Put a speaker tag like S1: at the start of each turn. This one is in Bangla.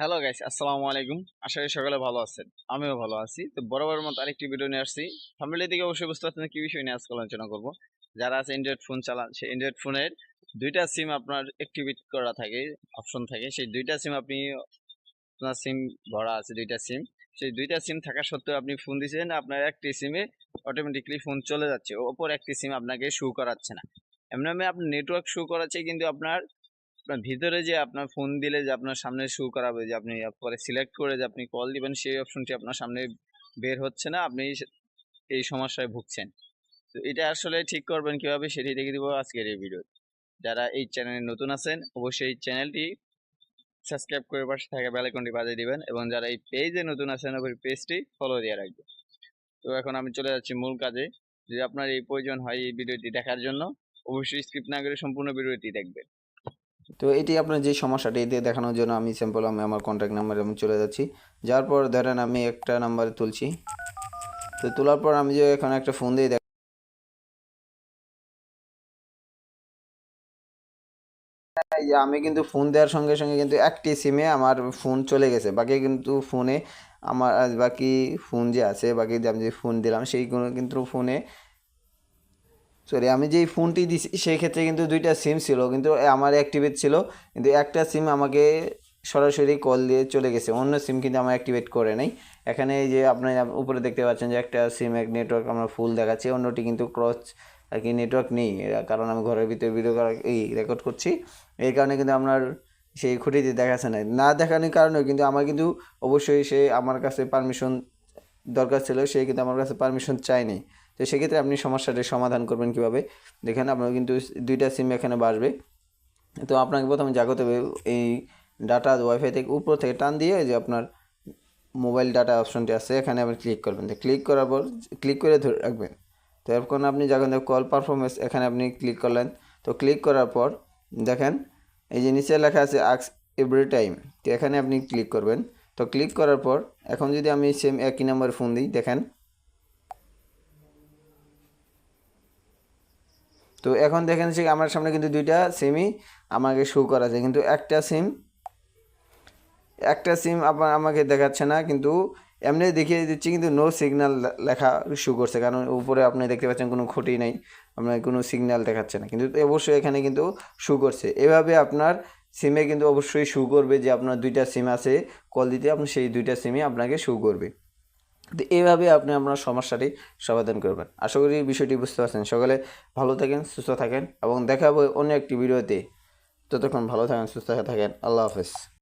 S1: হ্যালো গাইস আসসালামু আলাইকুম আশা করি সকালে ভালো আছেন। আমিও ভালো আছি। তো বরাবর মতো আরেকটি ভিডিও নিয়ে আসছি। ফ্যামিলি দিকে অবশ্যই বুঝতে পারছেন কি বিষয় নিয়ে আজকে আলোচনা করব। যারা আছে অ্যান্ড্রয়েড ফোন চালান সেই অ্যান্ড্রয়েড ফোনের দুইটা সিম আপনার অ্যাক্টিভেট করা থাকে অপশন থাকে। সেই দুইটা সিম আপনি, আপনার সিম ভরা আছে দুইটা সিম সেই দুইটা সিম থাকা সত্ত্বেও আপনি ফোন দিয়েছেন আপনার একটি সিমে অটোমেটিকলি ফোন চলে যাচ্ছে। ওপর একটি সিম আপনাকে শু করাচ্ছে না। এমনি আপনার নেটওয়ার্ক শু করাচ্ছে, কিন্তু আপনার আপনার ভিতরে যে আপনার ফোন দিলে যে আপনার সামনে শো করাবে, যে আপনি পরে সিলেক্ট করে যে আপনি কল দিবেন, সেই অপশনটি আপনার সামনে বের হচ্ছে না, আপনি এই সমস্যায় ভুগছেন। তো এটা আসলে ঠিক করবেন কীভাবে সেটি দেখে দিব আজকের এই ভিডিও যারা এই চ্যানেলে নতুন আছেন, অবশ্যই এই চ্যানেলটি সাবস্ক্রাইব করে পাশে থাকা বেলাইকনটি বাজিয়ে দিবেন এবং যারা এই পেজে নতুন আছেন ওই পেজটি ফলো দিয়ে রাখবেন। তো এখন আমি চলে যাচ্ছি মূল কাজে। যদি আপনার এই প্রয়োজন হয় এই ভিডিওটি দেখার জন্য, অবশ্যই স্কিপ না করে সম্পূর্ণ ভিডিওটি দেখবেন।
S2: তো এটি আপনার যে সমস্যাটি, এটি দেখানোর জন্য আমি স্যাম্পল আমি আমার কন্ট্যাক্ট নাম্বারে আমি চলে যাচ্ছি। যার পর ধরেন আমি একটা নাম্বারে তুলছি। তো তোলার পর আমি যে এখন একটা ফোন দিয়ে আমি কিন্তু ফোন দেওয়ার সঙ্গে সঙ্গে কিন্তু একটি সিমে আমার ফোন চলে গেছে। বাকি কিন্তু ফোনে আমার, বাকি ফোন যে আছে, বাকি আমি যে ফোন দিলাম, সেইগুলো কিন্তু ফোনে সরি আমি যেই ফোনটি দিছি, সেই ক্ষেত্রে কিন্তু দুইটা সিম ছিল, কিন্তু আমার অ্যাক্টিভেট ছিল, কিন্তু একটা সিম আমাকে সরাসরি কল দিয়ে চলে গেছে, অন্য সিম কিন্তু আমার অ্যাক্টিভেট করে নেই। এখানে যে আপনি উপরে দেখতে পাচ্ছেন যে একটা সিম এক নেটওয়ার্ক আমার ফুল দেখাচ্ছে, অন্যটি কিন্তু ক্রস আর কি নেটওয়ার্ক নেই কারণ আমি ঘরের ভিতরে ভিডিও এই রেকর্ড করছি। এই কারণে কিন্তু আপনার সেই খুঁটিতে দেখাচ্ছে না না দেখানোর কারণেও কিন্তু আমার কিন্তু অবশ্যই সে আমার কাছে পারমিশন দরকার ছিল, সে কিন্তু আমার কাছে পারমিশন চায়নি। তো সেক্ষেত্রে আপনি সমস্যাটির সমাধান করবেন কীভাবে? দেখেন আপনার কিন্তু দুইটা সিম এখানে বাসবে তো আপনাকে প্রথমে জাগতে হবে, এই ডাটা ওয়াইফাই থেকে উপর থেকে টান দিয়ে যে আপনার মোবাইল ডাটা অপশনটি আছে, এখানে আপনি ক্লিক করবেন। তো ক্লিক করার পর ক্লিক করে ধরে রাখবেন। তো এখন আপনি যখন কল পারফরমেন্স এখানে আপনি ক্লিক করলেন। তো ক্লিক করার পর দেখেন, এই যে নিচে লেখা আছে আক্স এভরি টাইম তো এখানে আপনি ক্লিক করবেন। তো ক্লিক করার পর এখন যদি আমি সেম একই নাম্বার ফোন দিই, দেখেন তো এখন দেখেন যে আমার সামনে কিন্তু দুইটা সিমই আমাকে শো করা যায় কিন্তু একটা সিম একটা সিম আপনার আমাকে দেখাচ্ছে না, কিন্তু এমনি দেখিয়ে দিচ্ছি, কিন্তু নো সিগন্যাল লেখা শো করছে। কারণ উপরে আপনি দেখতে পাচ্ছেন কোনো খুঁটি নেই, আপনার কোনো সিগন্যাল দেখাচ্ছে না। কিন্তু অবশ্যই এখানে কিন্তু শু করছে। এভাবে আপনার সিমে কিন্তু অবশ্যই শু করবে যে আপনার দুইটা সিম আছে কল দিতে আপনি সেই দুইটা সিমই আপনাকে শু করবে। তো এইভাবে আপনি আপনার সমস্যাটি সমাধান করবেন। আশা করি বিষয়টি বুঝতে পারছেন। সকলে ভালো থাকেন, সুস্থ থাকেন এবং দেখাবো অন্য একটি ভিডিওতে। ততক্ষণ ভালো থাকেন, সুস্থ থাকেন। আল্লাহ হাফেজ।